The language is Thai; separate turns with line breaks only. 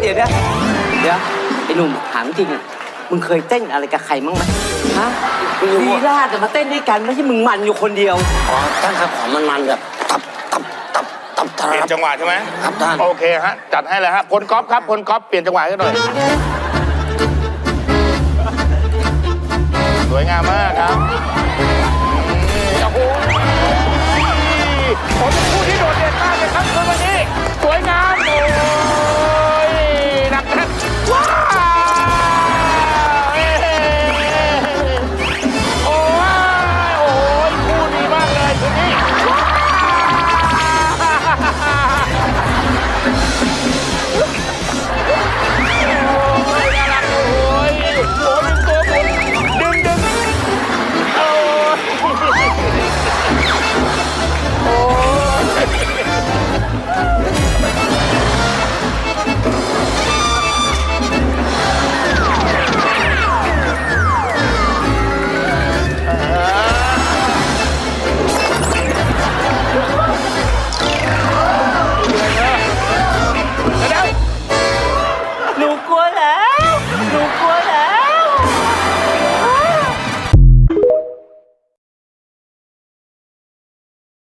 เดี๋ยวนะเดี๋ยวนะไอ้หนุ่มถามจริงอะมึงเคยเต้นอะไรกับใครมั้งไหมฮะลีลาดต่มาเต้นด้วยกันไม่ใช่มึงมันอยู่คนเดียว
อ๋อท่านครับของมันมันแบบตับตับตับตับตับ
เปลี่ยนจังหวะใช่ไหม
ครับท่าน
โอเคฮะจัดให้เลยฮะพลก๊อฟครับพลก๊อฟเปลี่ยนจังหวะให้หน่อยสวยงามมากครับ